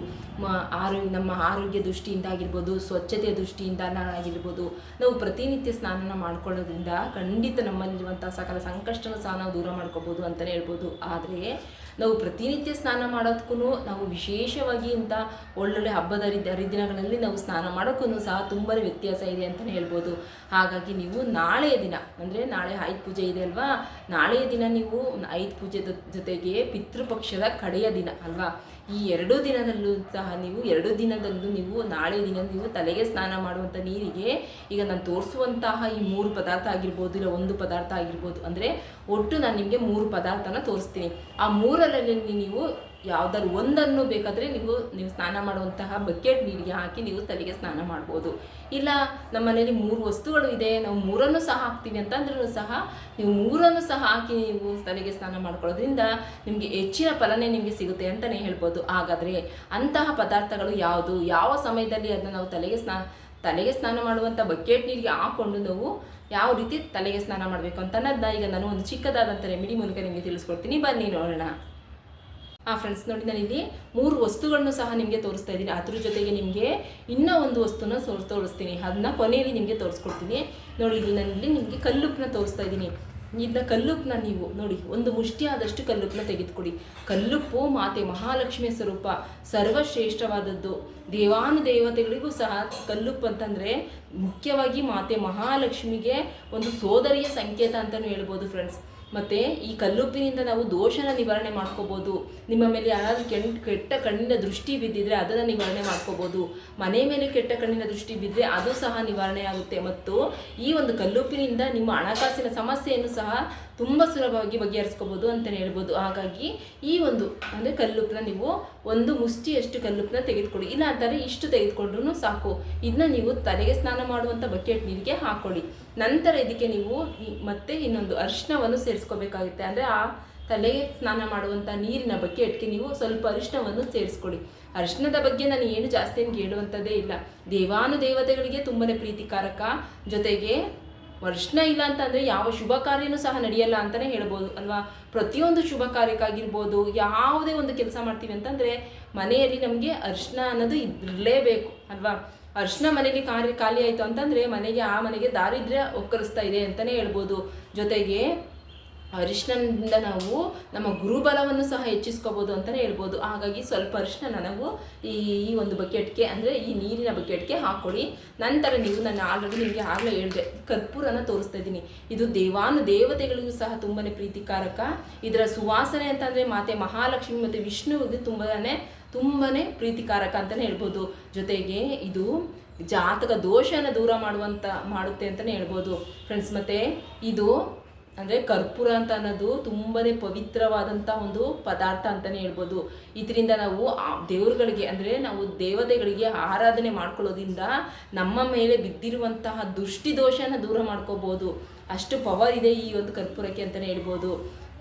ಆರೋಗ್ಯ ನಮ್ಮ ಆರೋಗ್ಯ ದೃಷ್ಟಿಯಿಂದ ಆಗಿರ್ಬೋದು, ಸ್ವಚ್ಛತೆಯ ದೃಷ್ಟಿಯಿಂದ ಆಗಿರ್ಬೋದು, ನಾವು ಪ್ರತಿನಿತ್ಯ ಸ್ನಾನನ ಮಾಡ್ಕೊಳ್ಳೋದ್ರಿಂದ ಖಂಡಿತ ನಮ್ಮಲ್ಲಿರುವಂಥ ಸಕಲ ಸಂಕಷ್ಟ ಸಹ ನಾವು ದೂರ ಮಾಡ್ಕೋಬೋದು ಅಂತಲೇ ಹೇಳ್ಬೋದು. ಆದರೆ, ನಾವು ಪ್ರತಿನಿತ್ಯ ಸ್ನಾನ ಮಾಡೋದಕ್ಕೂ ನಾವು ವಿಶೇಷವಾಗಿ ಇಂಥ ಒಳ್ಳೊಳ್ಳೆ ಹಬ್ಬದ ಹರಿ, ಹರಿದಿನಗಳಲ್ಲಿ ನಾವು ಸ್ನಾನ ಮಾಡೋಕ್ಕೂ ಸಹ ತುಂಬಾ ವ್ಯತ್ಯಾಸ ಇದೆ ಅಂತಲೇ ಹೇಳ್ಬೋದು. ಹಾಗಾಗಿ ನೀವು ನಾಳೆಯ ದಿನ, ಅಂದರೆ ನಾಳೆ ಆಯುಧ ಪೂಜೆ ಇದೆ ಅಲ್ವಾ? ನಾಳೆಯ ದಿನ ನೀವು ಐದು ಪೂಜೆ ಜೊತೆಗೆ ಪಿತೃಪಕ್ಷದ ಕಡೆಯ ದಿನ, ಅಲ್ವಾ? ಈ ಎರಡು ದಿನದಲ್ಲೂ ಸಹ ನೀವು, ಎರಡು ದಿನದಲ್ಲೂ ನೀವು, ನಾಳೆ ದಿನ ನೀವು ತಲೆಗೆ ಸ್ನಾನ ಮಾಡುವಂಥ ನೀರಿಗೆ ಈಗ ನಾನು ತೋರಿಸುವಂತಹ ಈ ಮೂರು ಪದಾರ್ಥ ಆಗಿರ್ಬೋದು ಇಲ್ಲ ಒಂದು ಪದಾರ್ಥ ಆಗಿರ್ಬೋದು, ಅಂದರೆ ಒಟ್ಟು ನಾನು ನಿಮಗೆ ಮೂರು ಪದಾರ್ಥನ ತೋರಿಸ್ತೀನಿ. ಆ ಮೂರರಲ್ಲಿ ನೀವು ಯಾವ್ದಾದ್ರು ಒಂದನ್ನು ಬೇಕಾದರೆ ನೀವು ನೀವು ಸ್ನಾನ ಮಾಡುವಂತಹ ಬಕೆಟ್ ನೀರಿಗೆ ಹಾಕಿ ನೀವು ತಲೆಗೆ ಸ್ನಾನ ಮಾಡ್ಬೋದು. ಇಲ್ಲ ನಮ್ಮ ಮನೇಲಿ ಮೂರು ವಸ್ತುಗಳು ಇದೆ, ನಾವು ಮೂರನ್ನು ಸಹ ಹಾಕ್ತೀವಿ ಅಂತಂದ್ರೂ ಸಹ ನೀವು ಮೂರನ್ನು ಸಹ ಹಾಕಿ ನೀವು ತಲೆಗೆ ಸ್ನಾನ ಮಾಡ್ಕೊಳ್ಳೋದ್ರಿಂದ ನಿಮಗೆ ಹೆಚ್ಚಿನ ಫಲನೇ ನಿಮಗೆ ಸಿಗುತ್ತೆ ಅಂತಲೇ ಹೇಳ್ಬೋದು. ಹಾಗಾದರೆ ಅಂತಹ ಪದಾರ್ಥಗಳು ಯಾವುದು? ಯಾವ ಸಮಯದಲ್ಲಿ ಅದನ್ನ ನಾವು ತಲೆಗೆ ಸ್ನಾ, ತಲೆಗೆ ಸ್ನಾನ ಮಾಡುವಂಥ ಬಕೆಟ್ ನೀರಿಗೆ ಹಾಕ್ಕೊಂಡು ನಾವು ಯಾವ ರೀತಿ ತಲೆಗೆ ಸ್ನಾನ ಮಾಡಬೇಕು ಅಂತ ಈಗ ನಾನು ಒಂದು ಚಿಕ್ಕದಾದಂಥ ರೆಮಿಡಿ ಮೂಲಕ ನಿಮಗೆ ತಿಳಿಸ್ಕೊಡ್ತೀನಿ. ಬನ್ನಿ ನೋಡೋಣ. ಆ ಫ್ರೆಂಡ್ಸ್ ನೋಡಿ ನಾನು ಇಲ್ಲಿ ಮೂರು ವಸ್ತುಗಳನ್ನು ಸಹ ನಿಮಗೆ ತೋರಿಸ್ತಾ ಇದ್ದೀನಿ. ಅದ್ರ ಜೊತೆಗೆ ನಿಮಗೆ ಇನ್ನೂ ಒಂದು ವಸ್ತುನ ತೋರಿಸ್ತೀನಿ. ಅದನ್ನ ಕೊನೆಯಲ್ಲಿ ನಿಮಗೆ ತೋರಿಸ್ಕೊಡ್ತೀನಿ. ನೋಡಿ, ಇಲ್ಲಿ ನಾನು ಇಲ್ಲಿ ನಿಮಗೆ ಕಲ್ಲುಪ್ಪನ್ನ ತೋರಿಸ್ತಾ ಇದ್ದೀನಿ. ಇದನ್ನ ಕಲ್ಲುಪ್ಪನ್ನ ನೀವು ನೋಡಿ, ಒಂದು ಮುಷ್ಟಿ ಆದಷ್ಟು ತೆಗೆದುಕೊಡಿ. ಕಲ್ಲುಪ್ಪು ಮಾತೆ ಮಹಾಲಕ್ಷ್ಮಿಯ ಸ್ವರೂಪ, ಸರ್ವಶ್ರೇಷ್ಠವಾದದ್ದು. ದೇವಾನು ದೇವತೆಗಳಿಗೂ ಸಹ ಕಲ್ಲುಪ್ಪು ಅಂತಂದರೆ ಮುಖ್ಯವಾಗಿ ಮಾತೆ ಮಹಾಲಕ್ಷ್ಮಿಗೆ ಒಂದು ಸೋದರಿಯ ಸಂಕೇತ ಅಂತಲೂ ಹೇಳ್ಬೋದು ಫ್ರೆಂಡ್ಸ್ ಮತ್ತು ಈ ಕಲ್ಲುಪ್ಪಿನಿಂದ ನಾವು ದೋಷನ ನಿವಾರಣೆ ಮಾಡ್ಕೋಬೋದು. ನಿಮ್ಮ ಮೇಲೆ ಯಾರಾದರೂ ಕೆಂಟ್ ಕೆಟ್ಟ ಕಣ್ಣಿನ ದೃಷ್ಟಿ ಬಿದ್ದಿದ್ರೆ ಅದನ್ನು ನಿವಾರಣೆ ಮಾಡ್ಕೋಬೋದು. ಮನೆ ಮೇಲೆ ಕೆಟ್ಟ ಕಣ್ಣಿನ ದೃಷ್ಟಿ ಬಿದ್ದರೆ ಅದು ಸಹ ನಿವಾರಣೆ ಆಗುತ್ತೆ. ಮತ್ತು ಈ ಒಂದು ಕಲ್ಲುಪ್ಪಿನಿಂದ ನಿಮ್ಮ ಹಣಕಾಸಿನ ಸಮಸ್ಯೆಯನ್ನು ಸಹ ತುಂಬ ಸುಲಭವಾಗಿ ಬಗೆಹರಿಸ್ಕೋಬೋದು ಅಂತಲೇ ಹೇಳ್ಬೋದು. ಹಾಗಾಗಿ ಈ ಒಂದು, ಅಂದರೆ ಕಲ್ಲುಪ್ಪನ್ನ ನೀವು ಒಂದು ಮುಷ್ಟಿಯಷ್ಟು ಕಲ್ಲುಪ್ಪನ್ನ ತೆಗೆದುಕೊಳ್ಳಿ. ಇಲ್ಲ ಅಂತಾರೆ ಇಷ್ಟು ತೆಗೆದುಕೊಂಡ್ರೂ ಸಾಕು. ಇದನ್ನ ನೀವು ತಲೆಗೆ ಸ್ನಾನ ಮಾಡುವಂಥ ಬಕೆಟ್ ನೀರಿಗೆ ಹಾಕ್ಕೊಳ್ಳಿ ನಂತರ ಇದಕ್ಕೆ ನೀವು ಮತ್ತೆ ಇನ್ನೊಂದು ಅರಿಶಿನವನ್ನು ಸೇರಿಸ್ಕೋಬೇಕಾಗುತ್ತೆ. ಅಂದರೆ ಆ ತಲೆಗೆ ಸ್ನಾನ ಮಾಡುವಂಥ ನೀರಿನ ಬಗ್ಗೆ ಬಕೆಟ್ಗೆ ನೀವು ಸ್ವಲ್ಪ ಅರಿಶಿನವನ್ನು ಸೇರಿಸ್ಕೊಳ್ಳಿ ಅರಿಶಿನದ ಬಗ್ಗೆ ನಾನು ಏನು ಜಾಸ್ತಿ ಏನು ಹೇಳುವಂಥದ್ದೇ ಇಲ್ಲ. ದೇವಾನು ದೇವತೆಗಳಿಗೆ ತುಂಬಾ ಪ್ರೀತಿಕಾರಕ. ಜೊತೆಗೆ ಅರಿಶಿನ ಇಲ್ಲ ಅಂತಂದರೆ ಯಾವ ಶುಭ ಕಾರ್ಯನೂ ಸಹ ನಡೆಯಲ್ಲ ಅಂತಲೇ ಹೇಳ್ಬೋದು ಅಲ್ವಾ? ಪ್ರತಿಯೊಂದು ಶುಭ ಕಾರ್ಯಕ್ಕಾಗಿರ್ಬೋದು, ಯಾವುದೇ ಒಂದು ಕೆಲಸ ಮಾಡ್ತೀವಿ ಅಂತಂದರೆ ಮನೆಯಲ್ಲಿ ನಮಗೆ ಅರಿಶಿನ ಅನ್ನೋದು ಇರಲೇಬೇಕು ಅಲ್ವಾ? ಅರಿಶಿನ ಮನೆಯಲ್ಲಿ ಕಾರ್ಯ ಖಾಲಿ ಆಯಿತು ಅಂತಂದರೆ ಮನೆಗೆ ಆ ಮನೆಗೆ ದಾರಿದ್ರ್ಯ ಒಕ್ಕರಿಸ್ತಾ ಇದೆ ಅಂತಲೇ ಹೇಳ್ಬೋದು. ಜೊತೆಗೆ ಅರಿಶಿನದಿಂದ ನಾವು ನಮ್ಮ ಗುರುಬಲವನ್ನು ಸಹ ಹೆಚ್ಚಿಸ್ಕೋಬೋದು ಅಂತಲೇ ಹೇಳ್ಬೋದು. ಹಾಗಾಗಿ ಸ್ವಲ್ಪ ಅರಿಶಿನ ನಾವು ಈ ಈ ಒಂದು ಬಕೆಟ್ಗೆ ಅಂದರೆ ಈ ನೀರಿನ ಬಕೆಟ್ಗೆ ಹಾಕ್ಕೊಳ್ಳಿ ನಂತರ ನೀವು ನಾನು ಆಲ್ರೆಡಿ ನಿಮಗೆ ಆಗಲೇ ಹೇಳಿದೆ, ಕರ್ಪೂರನ ತೋರಿಸ್ತಾ ಇದ್ದೀನಿ. ಇದು ದೇವಾನು ದೇವತೆಗಳಿಗೂ ಸಹ ತುಂಬಾ ಪ್ರೀತಿಕಾರಕ. ಇದರ ಸುವಾಸನೆ ಅಂತಂದರೆ ಮಾತೆ ಮಹಾಲಕ್ಷ್ಮಿ ಮತ್ತು ವಿಷ್ಣುವಿಗೆ ತುಂಬಾ ತುಂಬಾ ಪ್ರೀತಿಕಾರಕ ಅಂತಲೇ ಹೇಳ್ಬೋದು. ಜೊತೆಗೆ ಇದು ಜಾತಕ ದೋಷನ ದೂರ ಮಾಡುವಂತ, ಮಾಡುತ್ತೆ ಅಂತಲೇ ಹೇಳ್ಬೋದು. ಫ್ರೆಂಡ್ಸ್ ಮತ್ತು ಇದು ಅಂದರೆ ಕರ್ಪೂರ ಅಂತ ಅನ್ನೋದು ತುಂಬಾ ಪವಿತ್ರವಾದಂಥ ಒಂದು ಪದಾರ್ಥ ಅಂತಲೇ ಹೇಳ್ಬೋದು. ಇದರಿಂದ ನಾವು ದೇವರುಗಳಿಗೆ ಅಂದರೆ ನಾವು ದೇವತೆಗಳಿಗೆ ಆರಾಧನೆ ಮಾಡ್ಕೊಳ್ಳೋದ್ರಿಂದ ನಮ್ಮ ಮೇಲೆ ಬಿದ್ದಿರುವಂತಹ ದೃಷ್ಟಿ ದೋಷನ ದೂರ ಮಾಡ್ಕೋಬೋದು. ಅಷ್ಟು ಪವರ್ ಇದೆ ಈ ಒಂದು ಕರ್ಪೂರಕ್ಕೆ ಅಂತಲೇ ಹೇಳ್ಬೋದು.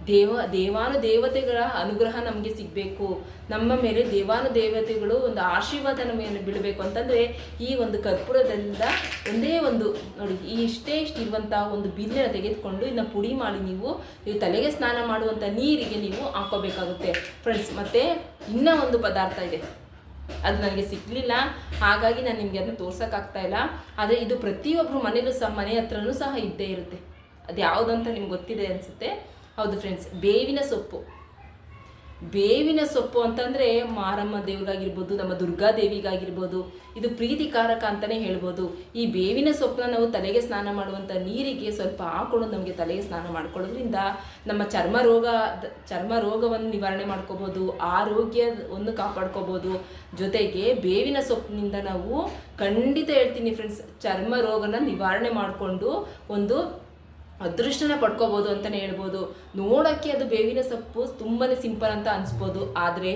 ದೇವ ದೇವಾನು ದೇವತೆಗಳ ಅನುಗ್ರಹ ನಮಗೆ ಸಿಗಬೇಕು. ನಮ್ಮ ಮೇಲೆ ದೇವಾನು ದೇವತೆಗಳು ಒಂದು ಆಶೀರ್ವಾದ ನಮಗೆ ಬಿಡಬೇಕು ಅಂತಂದರೆ ಈ ಒಂದು ಕರ್ಪೂರದಿಂದ ಒಂದೇ ಒಂದು, ನೋಡಿ, ಈ ಇಷ್ಟೇ ಇಷ್ಟು ಇರುವಂತಹ ಒಂದು ಬಿಲ್ಲನ್ನು ತೆಗೆದುಕೊಂಡು ಇದನ್ನ ಪುಡಿ ಮಾಡಿ ನೀವು ನೀವು ತಲೆಗೆ ಸ್ನಾನ ಮಾಡುವಂಥ ನೀರಿಗೆ ನೀವು ಹಾಕೋಬೇಕಾಗುತ್ತೆ. ಫ್ರೆಂಡ್ಸ್, ಮತ್ತು ಇನ್ನೂ ಒಂದು ಪದಾರ್ಥ ಇದೆ. ಅದು ನನಗೆ ಸಿಕ್ಕಲಿಲ್ಲ ಹಾಗಾಗಿ ನಾನು ನಿಮಗೆ ಅದನ್ನ ತೋರ್ಸೋಕ್ಕಾಗ್ತಾ ಇಲ್ಲ. ಆದರೆ ಇದು ಪ್ರತಿಯೊಬ್ಬರು ಮನೇಲೂ ಸಹ, ಮನೆ ಹತ್ರನೂ ಸಹ ಇದ್ದೇ ಇರುತ್ತೆ. ಅದು ಯಾವುದಂತ ನಿಮ್ಗೆ ಗೊತ್ತಿದೆ ಅನಿಸುತ್ತೆ. ಹೌದು ಫ್ರೆಂಡ್ಸ್ ಬೇವಿನ ಸೊಪ್ಪು. ಬೇವಿನ ಸೊಪ್ಪು ಅಂತಂದರೆ ಮಾರಮ್ಮ ದೇವ್ರಿಗಾಗಿರ್ಬೋದು, ನಮ್ಮ ದುರ್ಗಾ ದೇವಿಗಾಗಿರ್ಬೋದು, ಇದು ಪ್ರೀತಿಕಾರಕ ಅಂತಲೇ ಹೇಳ್ಬೋದು. ಈ ಬೇವಿನ ಸೊಪ್ಪನ್ನ ನಾವು ತಲೆಗೆ ಸ್ನಾನ ಮಾಡುವಂಥ ನೀರಿಗೆ ಸ್ವಲ್ಪ ಹಾಕೊಂಡು ನಮಗೆ ತಲೆಗೆ ಸ್ನಾನ ಮಾಡ್ಕೊಳ್ಳೋದ್ರಿಂದ ನಮ್ಮ ಚರ್ಮ ರೋಗ, ಚರ್ಮ ರೋಗವನ್ನು ನಿವಾರಣೆ ಮಾಡ್ಕೋಬೋದು ಆರೋಗ್ಯವನ್ನು ಕಾಪಾಡ್ಕೋಬೋದು. ಜೊತೆಗೆ ಬೇವಿನ ಸೊಪ್ಪಿನಿಂದ ನಾವು ಖಂಡಿತ ಹೇಳ್ತೀನಿ ಫ್ರೆಂಡ್ಸ್ ಚರ್ಮ ರೋಗನ ನಿವಾರಣೆ ಮಾಡಿಕೊಂಡು ಒಂದು ಅದೃಷ್ಟನ ಪಡ್ಕೋಬೋದು ಅಂತಲೇ ಹೇಳ್ಬೋದು. ನೋಡೋಕ್ಕೆ ಅದು ಬೇವಿನ ಸೊಪ್ಪು ತುಂಬಾ ಸಿಂಪಲ್ ಅಂತ ಅನಿಸ್ಬೋದು. ಆದರೆ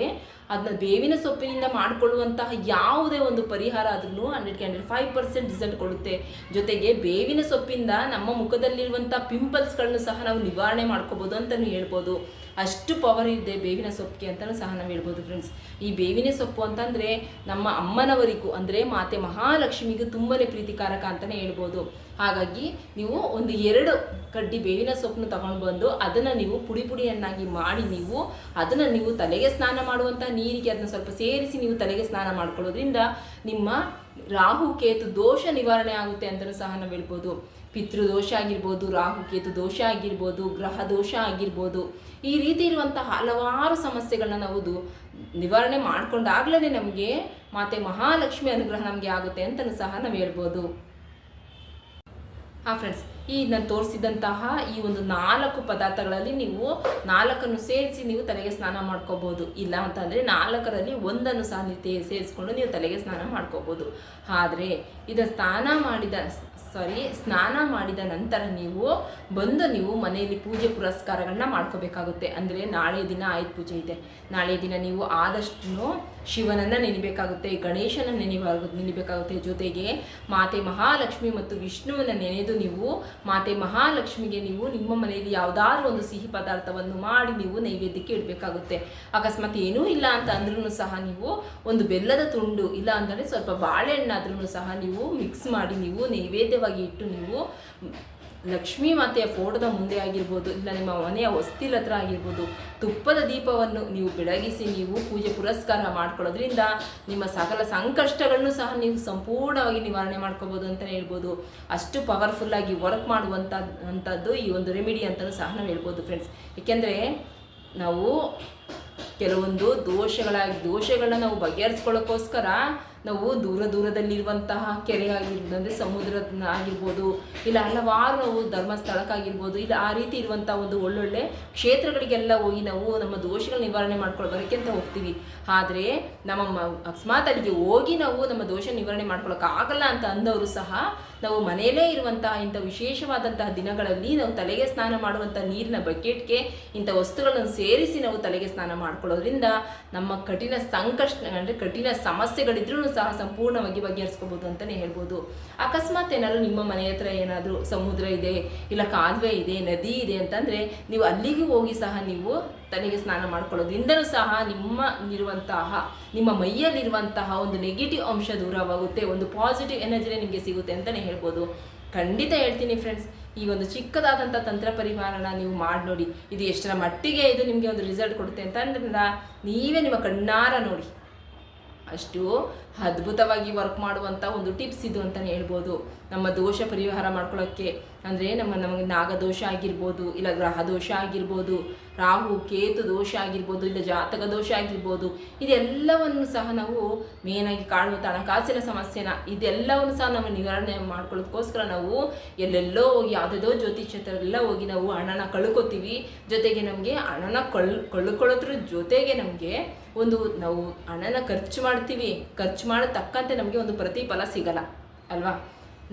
ಅದನ್ನ ಬೇವಿನ ಸೊಪ್ಪಿನಿಂದ ಮಾಡಿಕೊಳ್ಳುವಂತಹ ಯಾವುದೇ ಒಂದು ಪರಿಹಾರ ಅದನ್ನು ಹಂಡ್ರೆಡ್ಗೆ ಹಂಡ್ರೆಡ್ ಫೈವ್ ಪರ್ಸೆಂಟ್ ರಿಸಲ್ಟ್ ಕೊಡುತ್ತೆ. ಜೊತೆಗೆ ಬೇವಿನ ಸೊಪ್ಪಿಂದ ನಮ್ಮ ಮುಖದಲ್ಲಿರುವಂಥ ಪಿಂಪಲ್ಸ್ಗಳನ್ನು ಸಹ ನಾವು ನಿವಾರಣೆ ಮಾಡ್ಕೋಬೋದು ಅಂತಲೂ ಹೇಳ್ಬೋದು. ಅಷ್ಟು ಪವರ್ ಇದೆ ಬೇವಿನ ಸೊಪ್ಪಿಗೆ ಅಂತಲೂ ಸಹ ನಾವು ಹೇಳ್ಬೋದು ಫ್ರೆಂಡ್ಸ್ ಈ ಬೇವಿನ ಸೊಪ್ಪು ಅಂತಂದರೆ ನಮ್ಮ ಅಮ್ಮನವರಿಗೂ, ಅಂದರೆ ಮಾತೆ ಮಹಾಲಕ್ಷ್ಮಿಗೂ ತುಂಬಾ ಪ್ರೀತಿಕಾರಕ ಅಂತಲೇ ಹೇಳ್ಬೋದು. ಹಾಗಾಗಿ ನೀವು ಒಂದು ಎರಡು ಕಡ್ಡಿ ಬೇವಿನ ಸೊಪ್ಪನ್ನು ತಗೊಂಡು ಬಂದು ಅದನ್ನು ನೀವು ಪುಡಿ ಪುಡಿಯನ್ನಾಗಿ ಮಾಡಿ ನೀವು ಅದನ್ನು ನೀವು ತಲೆಗೆ ಸ್ನಾನ ಮಾಡುವಂಥ ನೀರಿಗೆ ಅದನ್ನು ಸ್ವಲ್ಪ ಸೇರಿಸಿ ನೀವು ತಲೆಗೆ ಸ್ನಾನ ಮಾಡ್ಕೊಳ್ಳೋದ್ರಿಂದ ನಿಮ್ಮ ರಾಹು, ಕೇತು ದೋಷ ನಿವಾರಣೆ ಆಗುತ್ತೆ ಅಂತಲೂ ಸಹ ನಾವು ಹೇಳ್ಬೋದು. ಪಿತೃದೋಷ ಆಗಿರ್ಬೋದು, ರಾಹು, ಕೇತು ದೋಷ ಆಗಿರ್ಬೋದು, ಗ್ರಹ ದೋಷ ಆಗಿರ್ಬೋದು. ಈ ರೀತಿ ಇರುವಂತಹ ಹಲವಾರು ಸಮಸ್ಯೆಗಳನ್ನ ನಾವು ನಿವಾರಣೆ ಮಾಡ್ಕೊಂಡಾಗ್ಲೇ ನಮಗೆ ಮಾತೆ ಮಹಾಲಕ್ಷ್ಮಿ ಅನುಗ್ರಹ ನಮಗೆ ಆಗುತ್ತೆ ಅಂತಲೂ ಸಹ ನಾವು ಹೇಳ್ಬೋದು. ಹಾಂ ಫ್ರೆಂಡ್ಸ್ ಈ ನಾನು ತೋರಿಸಿದಂತಹ ಈ ಒಂದು ನಾಲ್ಕು ಪದಾರ್ಥಗಳಲ್ಲಿ ನೀವು ನಾಲ್ಕನ್ನು ಸೇರಿಸಿ ನೀವು ತಲೆಗೆ ಸ್ನಾನ ಮಾಡ್ಕೋಬೋದು. ಇಲ್ಲ ಅಂತಂದರೆ ನಾಲ್ಕರಲ್ಲಿ ಒಂದನ್ನು ಸಹ ನೀವು ಸೇರಿಸ್ಕೊಂಡು ನೀವು ತಲೆಗೆ ಸ್ನಾನ ಮಾಡ್ಕೋಬೋದು. ಆದರೆ, ಇದು ಸ್ನಾನ ಮಾಡಿದ ಸಾರಿ, ಸ್ನಾನ ಮಾಡಿದ ನಂತರ ನೀವು ಬಂದು ನೀವು ಮನೆಯಲ್ಲಿ ಪೂಜೆ ಪುರಸ್ಕಾರಗಳನ್ನ ಮಾಡ್ಕೋಬೇಕಾಗುತ್ತೆ. ಅಂದರೆ ನಾಳೆ ದಿನ ಆಯುಧ ಪೂಜೆ ಇದೆ. ನಾಳೆ ದಿನ ನೀವು ಆದಷ್ಟು ಶಿವನನ್ನು ನೆನಿಬೇಕಾಗುತ್ತೆ, ಗಣೇಶನ ನೆನೆಯುವಾಗ ನೆನಿಬೇಕಾಗುತ್ತೆ. ಜೊತೆಗೆ ಮಾತೆ ಮಹಾಲಕ್ಷ್ಮಿ ಮತ್ತು ವಿಷ್ಣುವನ್ನ ನೆನೆದು ನೀವು, ಮಾತೆ ಮಹಾಲಕ್ಷ್ಮಿಗೆ ನೀವು ನಿಮ್ಮ ಮನೆಯಲ್ಲಿ ಯಾವುದಾದ್ರೂ ಒಂದು ಸಿಹಿ ಪದಾರ್ಥವನ್ನು ಮಾಡಿ ನೀವು ನೈವೇದ್ಯಕ್ಕೆ ಇಡಬೇಕಾಗುತ್ತೆ. ಅಕಸ್ಮಾತ್ ಏನೂ ಇಲ್ಲ ಅಂತ ಅಂದ್ರೂ ಸಹ ನೀವು ಒಂದು ಬೆಲ್ಲದ ತುಂಡು ಇಲ್ಲ ಅಂದರೆ ಸ್ವಲ್ಪ ಬಾಳೆಹಣ್ಣಾದ್ರೂ ಸಹ ನೀವು ಮಿಕ್ಸ್ ಮಾಡಿ ನೀವು ನೈವೇದ್ಯವಾಗಿ ಇಟ್ಟು ನೀವು ಲಕ್ಷ್ಮೀ ಮಾತೆಯ ಫೋಟೋದ ಮುಂದೆ ಆಗಿರ್ಬೋದು, ಇಲ್ಲ ನಿಮ್ಮ ಮನೆಯ ಹೊಸ್ತಿಲ ಹತ್ರ ಆಗಿರ್ಬೋದು, ತುಪ್ಪದ ದೀಪವನ್ನು ನೀವು ಬೆಳಗಿಸಿ ನೀವು ಪೂಜೆ ಪುರಸ್ಕಾರ ಮಾಡ್ಕೊಳ್ಳೋದ್ರಿಂದ ನಿಮ್ಮ ಸಕಲ ಸಂಕಷ್ಟಗಳನ್ನು ಸಹ ನೀವು ಸಂಪೂರ್ಣವಾಗಿ ನಿವಾರಣೆ ಮಾಡ್ಕೋಬೋದು ಅಂತಲೇ ಹೇಳ್ಬೋದು. ಅಷ್ಟು ಪವರ್ಫುಲ್ಲಾಗಿ ವರ್ಕ್ ಮಾಡುವಂಥ ಅಂಥದ್ದು ಈ ಒಂದು ರೆಮಿಡಿ ಅಂತಲೂ ಸಹ ನಾವು ಹೇಳ್ಬೋದು ಫ್ರೆಂಡ್ಸ್ ಏಕೆಂದರೆ ನಾವು ಕೆಲವೊಂದು ದೋಷಗಳಾಗಿ, ದೋಷಗಳನ್ನ ನಾವು ಬಗೆಹರಿಸ್ಕೊಳ್ಳೋಕ್ಕೋಸ್ಕರ ನಾವು ದೂರ ದೂರದಲ್ಲಿರುವಂತಹ ಕೆರೆ ಆಗಿರ್ಬೋದು, ಅಂದರೆ ಸಮುದ್ರ ಆಗಿರ್ಬೋದು, ಇಲ್ಲ ಹಲವಾರು ನಾವು ಧರ್ಮಸ್ಥಳಕ್ಕಾಗಿರ್ಬೋದು ಇಲ್ಲ ಆ ರೀತಿ ಇರುವಂಥ ಒಂದು ಒಳ್ಳೊಳ್ಳೆ ಕ್ಷೇತ್ರಗಳಿಗೆಲ್ಲ ಹೋಗಿ ನಾವು ನಮ್ಮ ದೋಷಗಳ ನಿವಾರಣೆ ಮಾಡ್ಕೊಂಡು ಬರೋಕ್ಕೆ ಅಂತ ಹೋಗ್ತೀವಿ. ಆದರೆ ನಮ್ಮ ಅಕಸ್ಮಾತ್ ಅಲ್ಲಿಗೆ ಹೋಗಿ ನಾವು ನಮ್ಮ ದೋಷ ನಿವಾರಣೆ ಮಾಡ್ಕೊಳ್ಳೋಕ್ಕಾಗಲ್ಲ ಅಂತ ಅಂದವರು ಸಹ ನಾವು ಮನೆಯಲ್ಲೇ ಇರುವಂತಹ ಇಂಥ ವಿಶೇಷವಾದಂತಹ ದಿನಗಳಲ್ಲಿ ನಾವು ತಲೆಗೆ ಸ್ನಾನ ಮಾಡುವಂಥ ನೀರಿನ ಬಕೆಟ್ಗೆ ಇಂಥ ವಸ್ತುಗಳನ್ನು ಸೇರಿಸಿ ನಾವು ತಲೆಗೆ ಸ್ನಾನ ಮಾಡ್ಕೊಳ್ಳೋದ್ರಿಂದ ನಮ್ಮ ಕಠಿಣ ಸಂಕಷ್ಟ, ಅಂದರೆ ಕಠಿಣ ಸಮಸ್ಯೆಗಳಿದ್ರೂ ಸಹ ಸಂಪೂರ್ಣವಾಗಿ ಬಗೆಹರಿಸ್ಕೋಬಹುದು ಅಂತಲೇ ಹೇಳ್ಬೋದು. ಅಕಸ್ಮಾತ್ ಏನಾದ್ರು ನಿಮ್ಮ ಮನೆ ಹತ್ರ ಏನಾದರೂ ಸಮುದ್ರ ಇದೆ, ಇಲ್ಲ ಕಾಲುವೆ ಇದೆ, ನದಿ ಇದೆ ಅಂತಂದರೆ ನೀವು ಅಲ್ಲಿಗೆ ಹೋಗಿ ಸಹ ನೀವು ತಲೆಗೆ ಸ್ನಾನ ಮಾಡ್ಕೊಳ್ಳೋದ್ರಿಂದಲೂ ಸಹ ನಿಮ್ಮ ಇರುವಂತಹ ನಿಮ್ಮ ಮೈಯಲ್ಲಿರುವಂತಹ ಒಂದು ನೆಗೆಟಿವ್ ಅಂಶ ದೂರವಾಗುತ್ತೆ, ಒಂದು ಪಾಸಿಟಿವ್ ಎನರ್ಜಿನೇ ನಿಮಗೆ ಸಿಗುತ್ತೆ ಅಂತಲೇ ಹೇಳ್ಬೋದು. ಖಂಡಿತ ಹೇಳ್ತೀನಿ ಫ್ರೆಂಡ್ಸ್ ಈ ಒಂದು ಚಿಕ್ಕದಾದಂಥ ತಂತ್ರ ಪರಿಹಾರನ ನೀವು ಮಾಡಿ ನೋಡಿ. ಇದು ಎಷ್ಟರ ಮಟ್ಟಿಗೆ ಇದು ನಿಮಗೆ ಒಂದು ರಿಸಲ್ಟ್ ಕೊಡುತ್ತೆ ಅಂತಂದ್ರೆ ನೀವೇ ನಿಮ್ಮ ಕಣ್ಣಾರ ನೋಡಿ. ಅಷ್ಟು ಅದ್ಭುತವಾಗಿ ವರ್ಕ್ ಮಾಡುವಂಥ ಒಂದು ಟಿಪ್ಸ್ ಇದು ಅಂತಲೇ ಹೇಳ್ಬೋದು. ನಮ್ಮ ದೋಷ ಪರಿಹಾರ ಮಾಡ್ಕೊಳ್ಳೋಕ್ಕೆ ಅಂದರೆ ನಮ್ಮ ನಮಗೆ ನಾಗದೋಷ ಆಗಿರ್ಬೋದು, ಇಲ್ಲ ಗ್ರಹ ದೋಷ ಆಗಿರ್ಬೋದು, ರಾಹು, ಕೇತು ದೋಷ ಆಗಿರ್ಬೋದು, ಇಲ್ಲ ಜಾತಕ ದೋಷ ಆಗಿರ್ಬೋದು, ಇದೆಲ್ಲವನ್ನು ಸಹ ನಾವು ಮೇನಾಗಿ ಕಾಣುವಂಥ ಹಣಕಾಸಿನ ಸಮಸ್ಯೆನ ಇದೆಲ್ಲವನ್ನು ಸಹ ನಾವು ನಿವಾರಣೆ ಮಾಡ್ಕೊಳ್ಳೋದಕ್ಕೋಸ್ಕರ ನಾವು ಎಲ್ಲೆಲ್ಲೋ ಹೋಗಿ ಯಾವುದೇದೋ ಎಲ್ಲ ಹೋಗಿ ನಾವು ಹಣನ ಕಳ್ಕೊತೀವಿ. ಜೊತೆಗೆ ನಮಗೆ ಹಣನ ಕಳ್ ಕಳ್ಕೊಳ್ಳೋದ್ರ ಜೊತೆಗೆ ನಮಗೆ ಒಂದು ನಾವು ಹಣನ ಖರ್ಚು ಮಾಡ್ತೀವಿ. ಖರ್ಚು ಮಾಡೋ ತಕ್ಕಂತೆ ನಮಗೆ ಒಂದು ಪ್ರತಿಫಲ ಸಿಗಲ್ಲ, ಅಲ್ವಾ?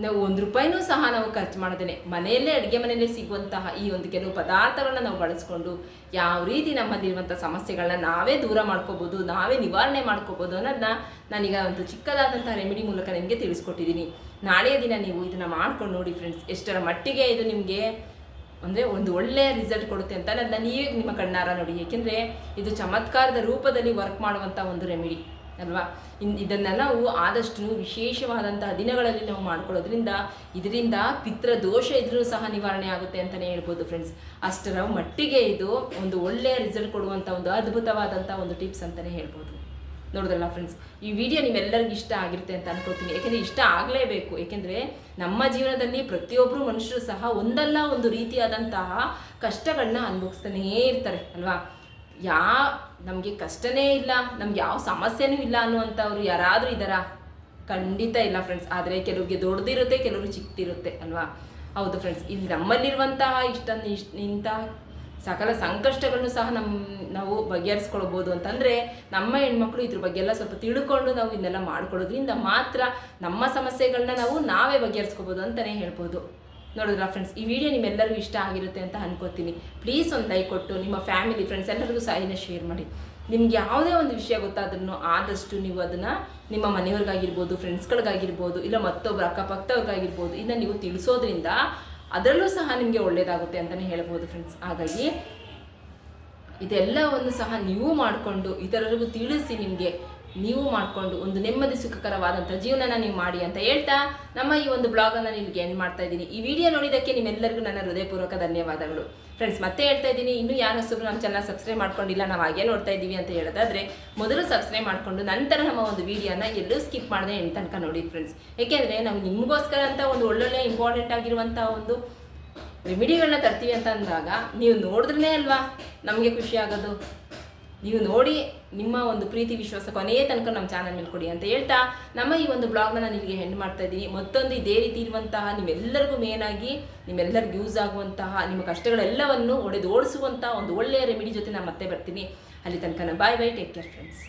ನಾವು ಒಂದು ರೂಪಾಯಿನೂ ಸಹ ನಾವು ಖರ್ಚು ಮಾಡದೇ ಮನೆಯಲ್ಲೇ ಅಡುಗೆ ಮನೆಯಲ್ಲೇ ಸಿಗುವಂತಹ ಈ ಒಂದು ಕೆಲವು ಪದಾರ್ಥಗಳನ್ನ ನಾವು ಬಳಸ್ಕೊಂಡು ಯಾವ ರೀತಿ ನಮ್ಮಲ್ಲಿರುವಂಥ ಸಮಸ್ಯೆಗಳನ್ನ ನಾವೇ ದೂರ ಮಾಡ್ಕೋಬೋದು, ನಾವೇ ನಿವಾರಣೆ ಮಾಡ್ಕೋಬೋದು ಅನ್ನೋದನ್ನ ನಾನೀಗ ಒಂದು ಚಿಕ್ಕದಾದಂಥ ರೆಮಿಡಿ ಮೂಲಕ ನಿಮಗೆ ತಿಳಿಸ್ಕೊಟ್ಟಿದ್ದೀನಿ. ನಾಳೆಯ ದಿನ ನೀವು ಇದನ್ನು ಮಾಡ್ಕೊಂಡು ನೋಡಿ ಫ್ರೆಂಡ್ಸ್, ಎಷ್ಟರ ಮಟ್ಟಿಗೆ ಇದು ನಿಮಗೆ ಅಂದರೆ ಒಂದು ಒಳ್ಳೆಯ ರಿಸಲ್ಟ್ ಕೊಡುತ್ತೆ ಅಂತ ನನ್ನ ನೀವೇ ನಿಮ್ಮ ಕಣ್ಣಾರ ನೋಡಿ. ಏಕೆಂದರೆ ಇದು ಚಮತ್ಕಾರದ ರೂಪದಲ್ಲಿ ವರ್ಕ್ ಮಾಡುವಂಥ ಒಂದು ರೆಮಿಡಿ. ಅಲ್ವಾ? ಇನ್ ನಾವು ಆದಷ್ಟು ವಿಶೇಷವಾದಂತಹ ದಿನಗಳಲ್ಲಿ ನಾವು ಮಾಡ್ಕೊಳ್ಳೋದ್ರಿಂದ, ಇದರಿಂದ ಪಿತ್ರ ದೋಷ ಇದ್ರೂ ಸಹ ನಿವಾರಣೆ ಆಗುತ್ತೆ ಅಂತಲೇ ಹೇಳ್ಬೋದು ಫ್ರೆಂಡ್ಸ್ ಅಷ್ಟರ ಮಟ್ಟಿಗೆ ಇದು ಒಂದು ಒಳ್ಳೆಯ ರಿಸಲ್ಟ್ ಕೊಡುವಂಥ ಒಂದು ಅದ್ಭುತವಾದಂಥ ಒಂದು ಟಿಪ್ಸ್ ಅಂತಲೇ ಹೇಳ್ಬೋದು. ನೋಡಿದ್ರಲ್ಲ ಫ್ರೆಂಡ್ಸ್ ಈ ವಿಡಿಯೋ ನಿಮ್ಮೆಲ್ಲರಿಗೂ ಇಷ್ಟ ಆಗಿರುತ್ತೆ ಅಂತ ಅನ್ಕೋತೀನಿ ಯಾಕೆಂದರೆ ಇಷ್ಟ ಆಗಲೇಬೇಕು. ಏಕೆಂದರೆ ನಮ್ಮ ಜೀವನದಲ್ಲಿ ಪ್ರತಿಯೊಬ್ಬರು ಮನುಷ್ಯರು ಸಹ ಒಂದಲ್ಲ ಒಂದು ರೀತಿಯಾದಂತಹ ಕಷ್ಟಗಳನ್ನ ಅನುಭವಿಸ್ತಾನೇ ಇರ್ತಾರೆ, ಅಲ್ವಾ? ಯಾ, ನಮಗೆ ಕಷ್ಟನೇ ಇಲ್ಲ, ನಮ್ಗೆ ಯಾವ ಸಮಸ್ಯೆನೂ ಇಲ್ಲ ಅನ್ನುವಂಥವ್ರು ಯಾರಾದರೂ ಇದ್ದಾರಾ? ಖಂಡಿತ ಇಲ್ಲ ಫ್ರೆಂಡ್ಸ್ ಆದರೆ ಕೆಲವ್ರಿಗೆ ದೊಡ್ಡದಿರುತ್ತೆ ಕೆಲವರು ಚಿಕ್ಕದಿರುತ್ತೆ, ಅಲ್ವಾ? ಹೌದು ಫ್ರೆಂಡ್ಸ್ ಇಲ್ಲಿ ನಮ್ಮಲ್ಲಿರುವಂತಹ ಇಷ್ಟನ್ನು ಇಷ್ಟ ನಿಂತ ಸಕಲ ಸಂಕಷ್ಟಗಳನ್ನು ಸಹ ನಮ್ಮ ನಾವು ಬಗೆಹರಿಸ್ಕೊಳ್ಬೋದು ಅಂತಂದರೆ ನಮ್ಮ ಹೆಣ್ಮಕ್ಳು ಇದ್ರ ಬಗ್ಗೆ ಎಲ್ಲ ಸ್ವಲ್ಪ ತಿಳ್ಕೊಂಡು ನಾವು ಇದನ್ನೆಲ್ಲ ಮಾಡ್ಕೊಳ್ಳೋದ್ರಿಂದ ಮಾತ್ರ ನಮ್ಮ ಸಮಸ್ಯೆಗಳನ್ನ ನಾವು ನಾವೇ ಬಗೆಹರಿಸ್ಕೋಬೋದು ಅಂತಲೇ ಹೇಳ್ಬೋದು. ನೋಡಿದ್ರ ಫ್ರೆಂಡ್ಸ್ ಈ ವಿಡಿಯೋ ನಿಮ್ಮೆಲ್ಲರಿಗೂ ಇಷ್ಟ ಆಗಿರುತ್ತೆ ಅಂತ ಅನ್ಕೋತೀನಿ. ಪ್ಲೀಸ್ ಒಂದು ಲೈಕ್ ಕೊಟ್ಟು ನಿಮ್ಮ ಫ್ಯಾಮಿಲಿ ಫ್ರೆಂಡ್ಸ್ ಎಲ್ಲರಿಗೂ ಸಹ ಇದನ್ನ ಶೇರ್ ಮಾಡಿ. ನಿಮ್ಗೆ ಯಾವುದೇ ಒಂದು ವಿಷಯ ಗೊತ್ತಾದ್ರೂ ಆದಷ್ಟು ನೀವು ಅದನ್ನು ನಿಮ್ಮ ಮನೆಯವ್ರಿಗಾಗಿರ್ಬೋದು ಫ್ರೆಂಡ್ಸ್ಗಳಿಗಾಗಿರ್ಬೋದು ಇಲ್ಲ ಮತ್ತೊಬ್ಬರು ಅಕ್ಕಪಕ್ಕದವ್ರಿಗಾಗಿರ್ಬೋದು, ಇದನ್ನು ನೀವು ತಿಳಿಸೋದ್ರಿಂದ ಅದರಲ್ಲೂ ಸಹ ನಿಮಗೆ ಒಳ್ಳೆಯದಾಗುತ್ತೆ ಅಂತಲೇ ಹೇಳ್ಬೋದು ಫ್ರೆಂಡ್ಸ್ ಹಾಗಾಗಿ ಇದೆಲ್ಲವನ್ನು ಸಹ ನೀವು ಮಾಡಿಕೊಂಡು ಇತರರಿಗೂ ತಿಳಿಸಿ ನಿಮಗೆ ನೀವು ಮಾಡಿಕೊಂಡು ಒಂದು ನೆಮ್ಮದಿ ಸುಖಕರವಾದಂಥ ಜೀವನನ ನೀವು ಮಾಡಿ ಅಂತ ಹೇಳ್ತಾ ನಮ್ಮ ಈ ಒಂದು ಬ್ಲಾಗನ್ನು ನಿಮಗೆ ಎಂಡ್ ಮಾಡ್ತಾ ಇದ್ದೀನಿ. ಈ ವಿಡಿಯೋ ನೋಡಿದ್ದಕ್ಕೆ ನಿಮ್ಮೆಲ್ಲರಿಗೂ ನನ್ನ ಹೃದಯಪೂರ್ವಕ ಧನ್ಯವಾದಗಳು. ಫ್ರೆಂಡ್ಸ್ ಮತ್ತೆ ಹೇಳ್ತಾ ಇದ್ದೀನಿ, ಇನ್ನೂ ಯಾರು ಹೊಸಬ್ರು ನಮ್ಮ ಚಾನಲ್ ಸಬ್ಸ್ಕ್ರೈಬ್ ಮಾಡ್ಕೊಂಡಿಲ್ಲ, ನಾವು ಹಾಗೆ ನೋಡ್ತಾ ಇದ್ದೀವಿ ಅಂತ ಹೇಳೋದಾದ್ರೆ, ಮೊದಲು ಸಬ್ಸ್ಕ್ರೈಬ್ ಮಾಡಿಕೊಂಡು ನಂತರ ನಮ್ಮ ಒಂದು ವಿಡಿಯೋನ ಎಲ್ಲೂ ಸ್ಕಿಪ್ ಮಾಡದೆ ಎಂಡ್ ತನಕ ನೋಡಿ ಫ್ರೆಂಡ್ಸ್ ಏಕೆಂದರೆ ನಾವು ನಿಮಗೋಸ್ಕರ ಅಂತ ಒಂದು ಒಳ್ಳೊಳ್ಳೆ ಇಂಪಾರ್ಟೆಂಟ್ ಆಗಿರುವಂಥ ಒಂದು ರೆಮಿಡಿಗಳನ್ನ ತರ್ತೀವಿ ಅಂತ ಅಂದಾಗ, ನೀವು ನೋಡಿದ್ರೇ ಅಲ್ವಾ? ನಮಗೆ ಖುಷಿ ಆಗೋದು. ನೀವು ನೋಡಿ ನಿಮ್ಮ ಒಂದು ಪ್ರೀತಿ ವಿಶ್ವಾಸ ಕೊನೆಯ ತನಕ ನಮ್ಮ ಚಾನಲ್ ಮೇಲೆ ಕೊಡಿ ಅಂತ ಹೇಳ್ತಾ ನಮ್ಮ ಈ ಒಂದು ಬ್ಲಾಗ್ನ ನಾನು ನಿಮಗೆ ಹೆಂಡ್ ಮಾಡ್ತಾ ಇದ್ದೀನಿ. ಮತ್ತೊಂದು ಇದೇ ರೀತಿ ಇರುವಂತಹ ನಿಮ್ಮೆಲ್ಲರಿಗೂ ಮೇನಾಗಿ ನಿಮ್ಮೆಲ್ಲರಿಗೂ ಯೂಸ್ ಆಗುವಂತಹ ನಿಮ್ಮ ಕಷ್ಟಗಳೆಲ್ಲವನ್ನು ಒಡೆದು ಓಡಿಸುವಂಥ ಒಂದು ಒಳ್ಳೆಯ ರೆಮಿಡಿ ಜೊತೆ ನಾನು ಮತ್ತೆ ಬರ್ತೀನಿ. ಅಲ್ಲಿ ತನಕ bye bye take care friends